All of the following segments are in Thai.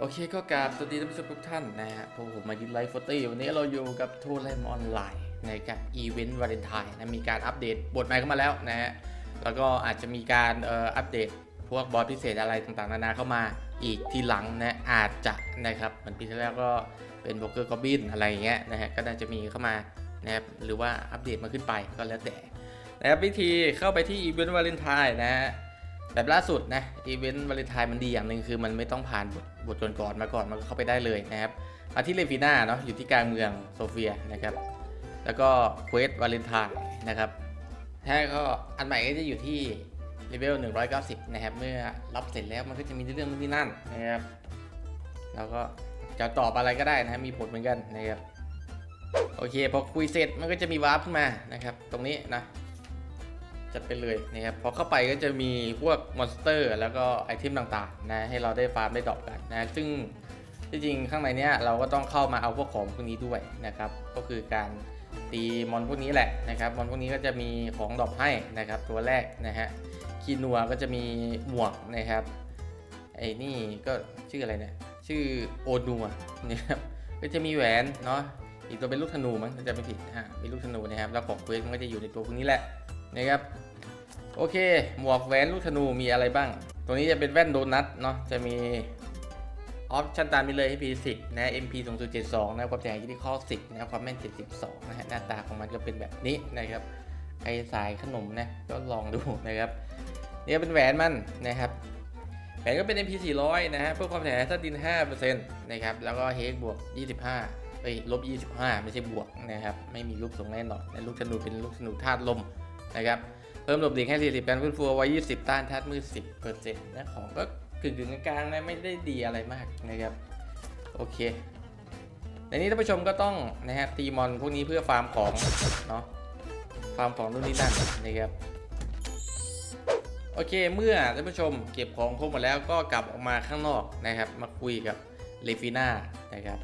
โอเคก็กราบสวัสดีท่านผู้ชมทุกท่านนะฮะพวกผมมาดินไลฟ์ฟอตี้วันนี้เราอยู่กับทูเลมออนไลน์ในกับอีเวนต์วาเลนไทน์นะมีการอัปเดตบทใหม่เข้ามาแล้วนะฮะแล้วก็อาจจะมีการเอ่ออัปเดตพวกบอสพิเศษอะไรต่างๆนานาเข้ามาอีกทีหลังนะอาจจะนะครับเหมือนปีที่แล้วก็เป็นโบรกเกอร์กอบบินอะไรเงี้ยนะฮะก็น่าจะมีเข้ามานะครับหรือว่าอัปเดตมาขึ้นไปก็แล้วแต่นะครับวิธีเข้าไปที่อีเวนต์วาเลนไทน์นะฮะ แบบล่าสุดนะอีเวนต์วาเลนไทน์มันดีอย่างหนึ่งคือมันไม่ต้องผ่านบทบทก่อนๆมาก่อนมันก็เข้าไปได้เลยนะครับมาที่เลฟิน่าเนาะอยู่ที่กลางเมืองโซเฟียนะครับแล้วก็เควสวาเลนไทน์นะครับถ้าก็อันใหม่ก็จะอยู่ที่เลเวล190 นะครับ เมื่อรับเสร็จแล้วมันก็จะมีเรื่องนู่นนี่นั่นนะครับแล้วก็จะตอบอะไรก็ได้นะมีผลเหมือนกันนะครับโอเคพอคุยเสร็จมันก็จะมีวาร์ปขึ้นมานะครับ ตรงนี้นะ จัดไปเลยนะครับพอเข้าไปก็จะมีพวกมอนสเตอร์แล้วก็ไอเทมต่างๆนะให้เราได้ฟาร์มได้ดรอปกันนะซึ่งที่จริงข้างในเนี้ยเราก็ต้องเข้ามาเอาพวกของพวกนี้ด้วยนะครับก็คือการตีมอนพวกนี้แหละนะครับมอนพวกนี้ก็จะมีของดรอปให้นะครับตัวแรกนะฮะคีนัวก็จะมีหมวกนะครับไอ้นี่ก็ชื่ออะไรเนี่ยชื่อโอนัวนะครับก็จะมีแหวนเนาะอีกตัวเป็นลูกธนูมั้งจะไม่ผิดอ่าเป็นลูกธนูนะครับแล้วของเควสมันก็จะอยู่ในตัวพวกนี้แหละ นะครับโอเค หมวกแหวนลูกธนูมีอะไรบ้างตัวนี้จะเป็นแว่นโดนัทเนาะจะมีออปชั่นตามีเลย HP 10 นะ MP 2072 นะความแรงที่ข้อ10นะความแม่น 72 นะฮะหน้าตาของมันก็เป็นแบบนี้นะครับใครสายขนมนะก็ลองดูนะครับนี่ก็เป็นแหวนมันนะครับแหวนก็เป็น MP 400นะฮะเพื่อความแรงถ้าดิน5%นะครับแล้วก็เฮกบวก 25เอ้ยลบ 25 ไม่ใช่บวกนะครับไม่มีลูกทรงแน่นอนและลูกธนูเป็นลูกธนูธาตุลม นะครับเพิ่มหลบหลีกให้ 40การฟื้นฟูไว้ 20 ต้านธาตุมืด10เปอร์เซ็นต์นะของก็กึ่งกึ่งๆกลางๆนะไม่ได้ดีอะไรมากนะครับโอเคในนี้ท่านผู้ชมก็ต้องนะฮะตีมอนพวกนี้เพื่อฟาร์มของเนาะฟาร์มของนู่นนี่นั่นนะครับโอเคเมื่อท่านผู้ชมเก็บของครบหมดแล้วก็กลับออกมาข้างนอกนะครับมาคุยกับเลฟิน่านะครับ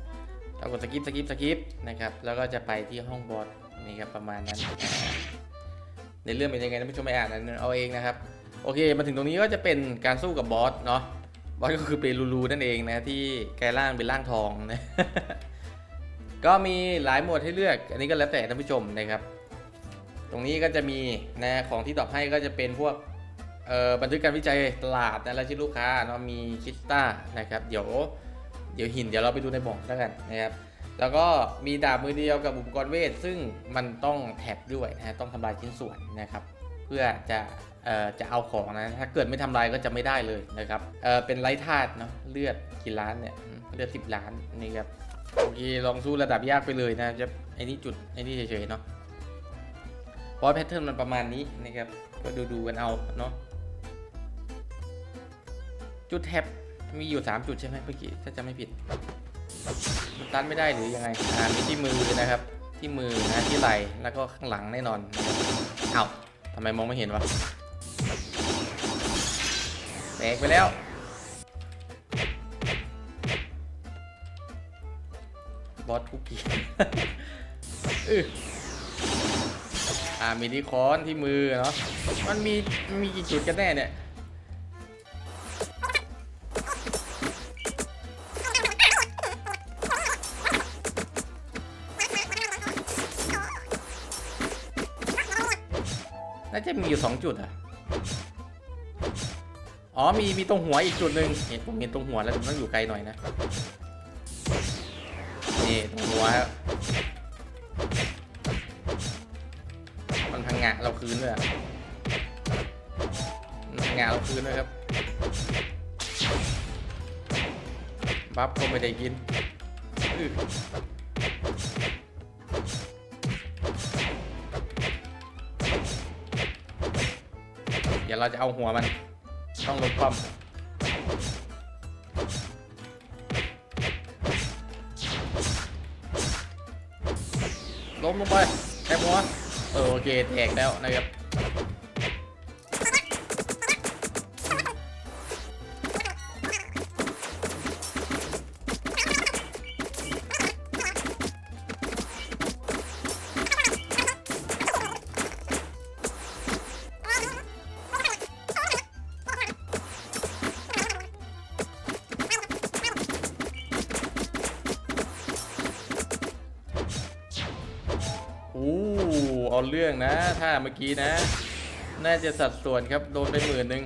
เรากดสกิปสกิปสกิปนะครับแล้วก็จะไปที่ห้องบอสนี่ครับประมาณนั้น ในเรื่องเป็นยังไงท่านผู้ชมไม่อ่านนะเอาเองนะครับโอเคมาถึงตรงนี้ก็จะเป็นการสู้กับบอสเนาะบอสก็คือเปรูลูนั่นเองนะที่กลายร่างเป็นร่างทองนะก็มีหลายหมวดให้เลือกอันนี้ก็แล้วแต่ท่านผู้ชมนะครับ ตรงนี้ก็จะมีนะของที่ตอบให้ก็จะเป็นพวกบันทึกการวิจัยตลาดนะรายชื่อลูกค้าเนาะมีคิสต้านะครับ เดี๋ยวเดี๋ยวหินเดี๋ยวเราไปดูในบ่องแล้วกันนะครับ แล้วก็มีดาบมือเดียวกับอุปกรณ์เวท ซึ่งมันต้องแท็บด้วยนะฮะต้องทำลายชิ้นส่วนนะครับ เพื่อจะเอ่อจะเอาของนะ ถ้าเกิดไม่ทำลายก็จะไม่ได้เลยนะครับเออเป็นไร้ธาตุเนาะเลือดกี่ล้านเนี่ยเลือดสิบล้านนี่ครับโอเคลองสู้ระดับยากไปเลยนะจะไอ้นี่จุดไอ้นี่เฉยๆเนาะเพราะแพทเทิร์นมันประมาณนี้นะครับก็ดูดูๆกันเอาเนาะจุดแท็บมีอยู่ 3 จุดใช่ไหมเมื่อกี้ถ้าจะไม่ผิด ตันไม่ได้หรือยังไงอ่ามีที่มือนะครับ ที่มือนะที่ไหล่แล้วก็ข้างหลังแน่นอนเอ้าทำไมมองไม่เห็นวะแตกไปแล้วบอสคุกกี้อื้ออ่ามีที่ค้อนที่มือเนาะมันมีมีกี่จุดกันแน่เนี่ย จะมีอยู่สองจุดอะ อ๋อ มี มีตรงหัวอีกจุดหนึ่งเห็นผมเห็นตรงหัวแล้วมันต้องอยู่ไกลหน่อยนะ นี่ตรงหัวครับมันพังงะเราคืนด้วยพังงะเราคืนด้วยครับ บัฟก็ไม่ได้กิน ดี๋ยวเราจะเอาหัวมัน ต้องลบป้อมล้มลงไปแทบหัวเออโอเคแตกแล้วนะครับ เอาเรื่องนะถ้าเมื่อกี้นะ น่าจะสัดส่วนครับโดนไปหมื่นหนึ่ง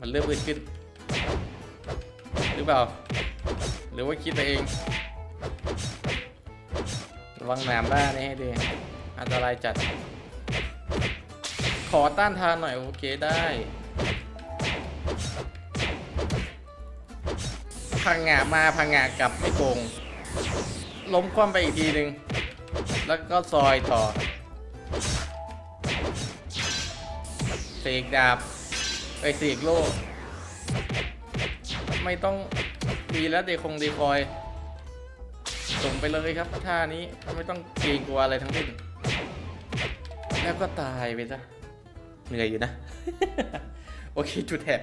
มันเริ่มอึดขึ้น หรือเปล่า หรือว่าคิดไปเองระวังหนามบ้านี่ให้ดี อันตรายจัด ขอต้านทานหน่อยโอเคได้ พังงามาพังงากลับไม่โกง ล้มคว่ำไปอีกทีหนึ่งแล้วก็ซอยต่อเสกดาบไปเสกโล่ไม่ต้องมีแล้วเดคงเดคอย ส่งไปเลยครับท่านี้ไม่ต้องเกรงกลัวอะไรทั้งสิ้นแล้วก็ตายไปซะเหนื่อยอยู่นะ โอเคจุดแถบ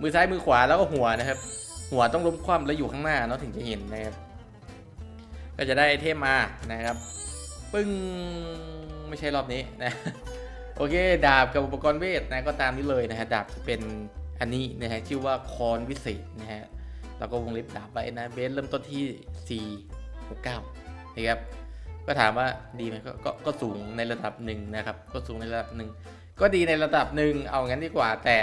มือซ้ายมือขวาแล้วก็หัวนะครับ หัวต้องล้มคว่ำแล้วอยู่ข้างหน้าเนาะถึงจะเห็นนะครับ ก็จะได้ไอเทมมานะครับ ปึ้งไม่ใช่รอบนี้นะโอเค ดาบกับอุปกรณ์เวทนะก็ตามนี้เลยนะฮะดาบจะเป็นอันนี้นะฮะชื่อว่าคอนวิเศษนะฮะแล้วก็วงเล็บดาบไว้นะเบสเริ่มต้นที่4 6 9นะครับก็ถามว่าดีไหมกก็ก็สูงในระดับหนึ่งนะครับ ก็สูงในระดับหนึ่งก็ดีในระดับหนึ่งเอางั้นดีกว่าแต่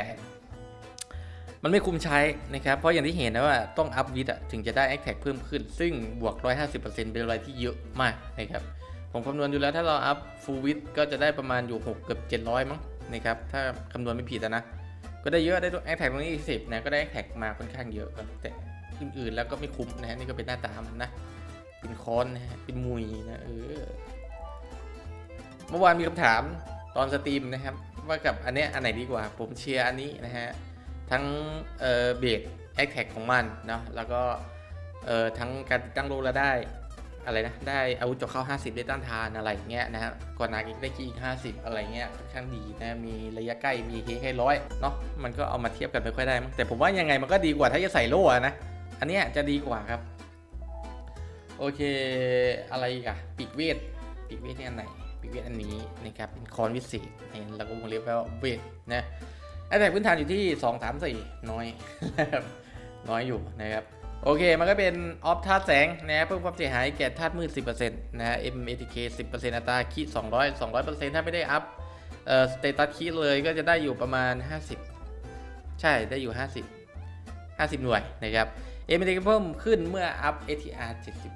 มันไม่คุ้มใช้นะครับ เพราะอย่างที่เห็นนะว่าต้องอัพวิดอะถึงจะได้แอคแท็กเพิ่มขึ้น ซึ่งบวก 150%เป็นอะไรที่เยอะมากนะครับ ผมคำนวณดูแล้วถ้าเราอัพฟูลวิดก็จะได้ประมาณอยู่ 6 เกือบ 700 มั้งนะครับ ถ้าคำนวณไม่ผิดนะ ก็ได้เยอะได้แอคแท็กตรงนี้อีกสิบนะก็ได้แอคแท็กมาค่อนข้างเยอะครับแต่อื่นๆแล้วก็ไม่คุ้มนะนี่ก็เป็นหน้าตามันนะ เป็นคอนนะฮะเป็นมุยนะเออ เมื่อวานมีคำถามตอนสตรีมนะครับว่ากับอันเนี้ยอันไหนดีกว่า ผมเชียร์อันนี้นะฮะ ทั้งเบรกแอคแท็กของมันเนาะแล้วก็ทั้งการตั้งโลแล้วได้อะไรนะได้อาวุธจาะเข้า 50 ได้ต้านทานอะไรเงี้ยนะฮะก่อนหนาอีกได้คีอีก50 อะไรเงี้ยค่อนข้างดีนะมีระยะใกล้มีเฮให้ร้อยเนาะมันก็เอามาเทียบกันไม่ค่อยได้มั้งแต่ผมว่ายังไงมันก็ดีกว่าถ้าจะใส่โล่นะ อันเนี้ยจะดีกว่าครับ โอเคอะไรอีกอะปีกเวทปีกเวทนี่อันไหนปีกเวทอันนี้นะครับเป็นคอนวิเศษเนี่ยแล้วก็วงเล็บว่าเวทนะ แอตแทกพื้นฐานอยู่ที่ 2 3 4 น้อยนะครับน้อยอยู่นะครับ โอเค มันก็เป็นออฟธาตุแสงนะเพิ่มความเสียหายแก่ธาตุมืด 10%นะฮะ MATK 10%อัตราคี200 200%ถ้าไม่ได้อัพเอ่อสเตตัสคีเลยก็จะได้อยู่ประมาณ 50 ใช่ได้อยู่ 50 50 หน่วยนะครับ MATK เพิ่มขึ้นเมื่ออัพ ATR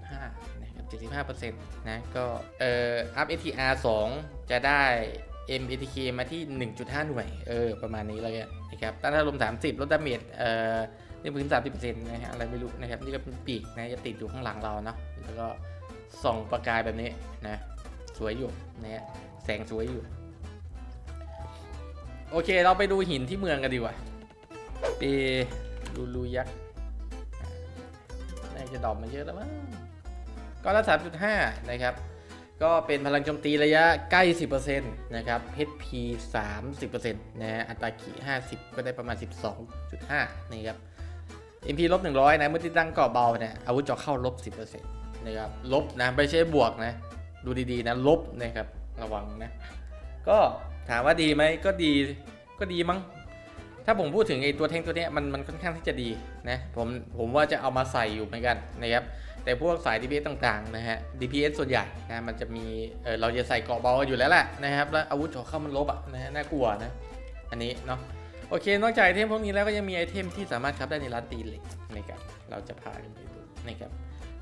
75นะครับ75%นะก็เอ่ออัพ ATR 2 จะได้ MATK มาที่ 1.5 หน่วย เออ ประมาณนี้เลยอะนะครับต้านทานลม 30 ลดดาเมจ เอ่อนี่พื้น 30%นะฮะ อะไรไม่รู้นะครับ นี่ก็เป็นปีกนะจะติดอยู่ข้างหลังเราเนาะ แล้วก็ส่องประกายแบบนี้นะ สวยอยู่นะฮะ แสงสวยอยู่ โอเค เราไปดูหินที่เมืองกันดีกว่า เปลูลูยักษ์น่าจะดอปมาเยอะแล้วมั้ง ก็ละ 3.5 นะครับ ก็เป็นพลังโจมตีระยะใกล้ 10%นะครับ HP 30%นะฮะ อัตราขี50 ก็ได้ประมาณ 12.5 นะครับ MP ลบ100 นะ เมื่อที่ตั้งเกราะเบาเนี่ย อาวุธจะเข้าลบ 10%นะครับ ลบนะ ไม่ใช่บวกนะ ดูดีๆนะ ลบนะครับ ระวังนะ ก็ถามว่าดีไหม ก็ดี ก็ดีมั้ง ถ้าผมพูดถึงไอ้ตัวแท่งตัวเนี้ยมันมันค่อนข้างที่จะดีนะ ผมผมว่าจะเอามาใส่อยู่เหมือนกันนะครับ แต่พวกสาย DPS ต่างๆนะฮะ DPS ส่วนใหญ่นะมันจะมีเออเราจะใส่เกราะเบาอยู่แล้วแหละนะครับแล้วอาวุธเจาะเข้ามันลบอะนะฮะน่ากลัวนะอันนี้เนาะโอเคนอกจากไอเทมพวกนี้แล้วก็ยังมีไอเทมที่สามารถครับได้ในร้านตีเหล็กนะครับเราจะพากันไปดูนะครับ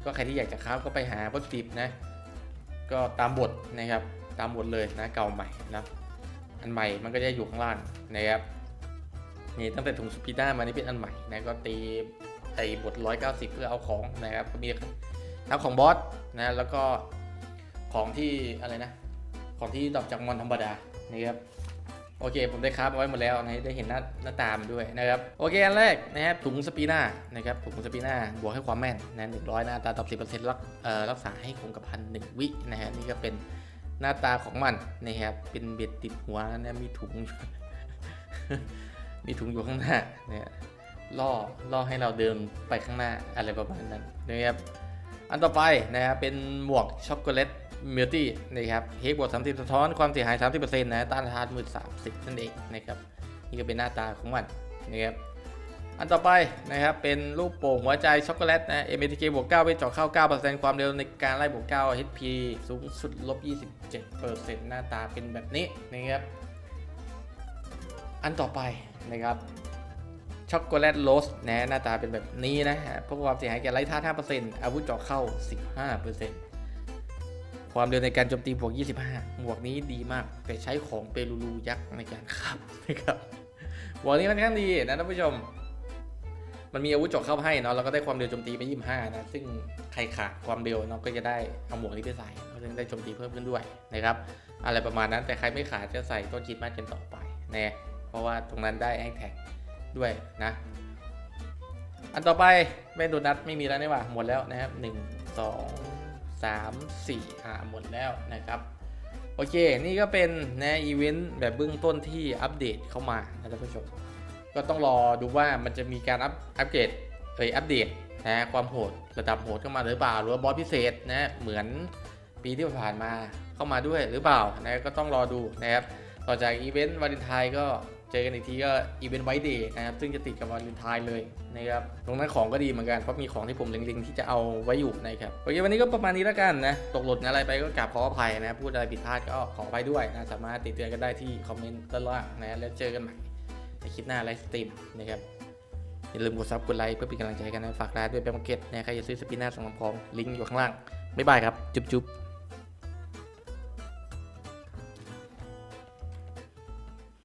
ก็ใครที่อยากจะครับก็ไปหาวัตถุดิบนะก็ตามบทนะครับตามบทเลยนะเก่าใหม่นะอันใหม่มันก็จะอยู่ข้างล่างนะครับนี่ตั้งแต่ถุงสปีด้ามานี่เป็นอันใหม่นะก็ตี ไอ้บท 190 เพื่อเอาของนะครับก็มีทั้งของบอสนะแล้วก็ของที่อะไรนะ ของที่ดรอปจากมอนธรรมดานะครับโอเค ผมได้คราฟเอาไว้หมดแล้วนะได้เห็นหน้าหน้าตามด้วยนะครับ โอเค อันแรกนะครับถุงสปีน่านะครับถุงสปีน่าบวกให้ความแม่นนะหนึ่งร้อยหนะอัตาตอบสิบเปอร์เซ็นต์รักเอ่อรักษาให้คงกระพันหนึ่งวินะฮะนี่ก็เป็นหน้าตาของมันนะครับเป็นเบ็ดติดหัวนะมีถุง มีถุงอยู่ข้างหน้าเนี่ย ล่อล่อให้เราเดินไปข้างหน้าอะไรประมาณนั้นนะครับอันต่อไปนะครับเป็นหมวกช็อกโกแลตมิลตี้นะครับเฮกบวก30สะท้อนความเสียหาย30%นต์นะต้านทานมือ30นั่นเองนะครับนี่ก็เป็นหน้าตาของมันนะครับอันต่อไปนะครับเป็นรูปโป่งหัวใจช็อกโกแลตนะ MTK บวก9ไปเจาะเข้า9%ความเร็วในการไล่บวก9 HP สูงสุดลบ27%หน้าตาเป็นแบบนี้นะครับอันต่อไปนะครับ ช็อกโกแลตโรสนะหน้าตาเป็นแบบนี้นะฮะพวกความเสียหายแก่ไร้ท่า5%อาวุธเจาะเข้า 15%ความเร็วในการโจมตีบวก 25 หมวกนี้ดีมาก แต่ใช้ของเปรูรูยักษ์ในการขับนะครับหมวกนี้ค่อนข้างดีนะท่านผู้ชม มันมีอาวุธเจาะเข้าให้เนาะแล้วก็ได้ความเร็วโจมตีไป 25 นะ ซึ่งใครขาดความเร็วเนาะก็จะได้เอาหมวกนี้ไปใส่ก็จะได้โจมตีเพิ่มขึ้นด้วยนะครับอะไรประมาณนั้นแต่ใครไม่ขาดจะใส่ต้นคิดมากเกินต่อไปนะเพราะว่าตรงนั้นได้แอคแท็ก ด้วยนะ อันต่อไปเป็นโดนัทไม่มีแล้วนี่หว่าหมดแล้วนะครับหนึ่งสองสามสี่อ่าหมดแล้วนะครับโอเค นี่ก็เป็นนะอีเวนต์แบบเบื้องต้นที่อัปเดตเข้ามานะท่านผู้ชม ก็ต้องรอดูว่ามันจะมีการอัปอัปเกรดเอยอัปเดตนะความโหดระดับโหดเข้ามาหรือเปล่า หรือว่าบอสพิเศษนะเหมือนปีที่ผ่านมาเข้ามาด้วยหรือเปล่านะก็ต้องรอดูนะครับ ต่อจากอีเวนต์วาเลนไทน์ก็ เจอกันอีกทีก็อีเวนต์ไวท์เดย์นะครับ ซึ่งจะติดกับวาเลนทน์เลยนะครับ ตรงนั้นของก็ดีเหมือนกัน เพราะมีของที่ผมเล็งๆที่จะเอาไว้อยู่นะครับโอเควันนี้ก็ประมาณนี้แล้วกันนะ ตกหล่นอะไรไปก็กราบขออภัยนะ พูดอะไรผิดพลาดก็ขออภัยด้วยนะ สามารถติดเตือนกันได้ที่คอมเมนต์ด้านล่างนะ แล้วเจอกันใหม่ในคลิปหน้าไลฟ์สตรีมนะครับ อย่าลืมกดซับกดไลค์เพื่อเป็นกำลังใจกันนะ ฝากร้านด้วยแบงก์มเก็ตนะใครจะซื้อสปินหน้าสังกำพองลิงก์อยู่ข้างล่าง บ๊ายบายครับ จุ๊บจุ๊บ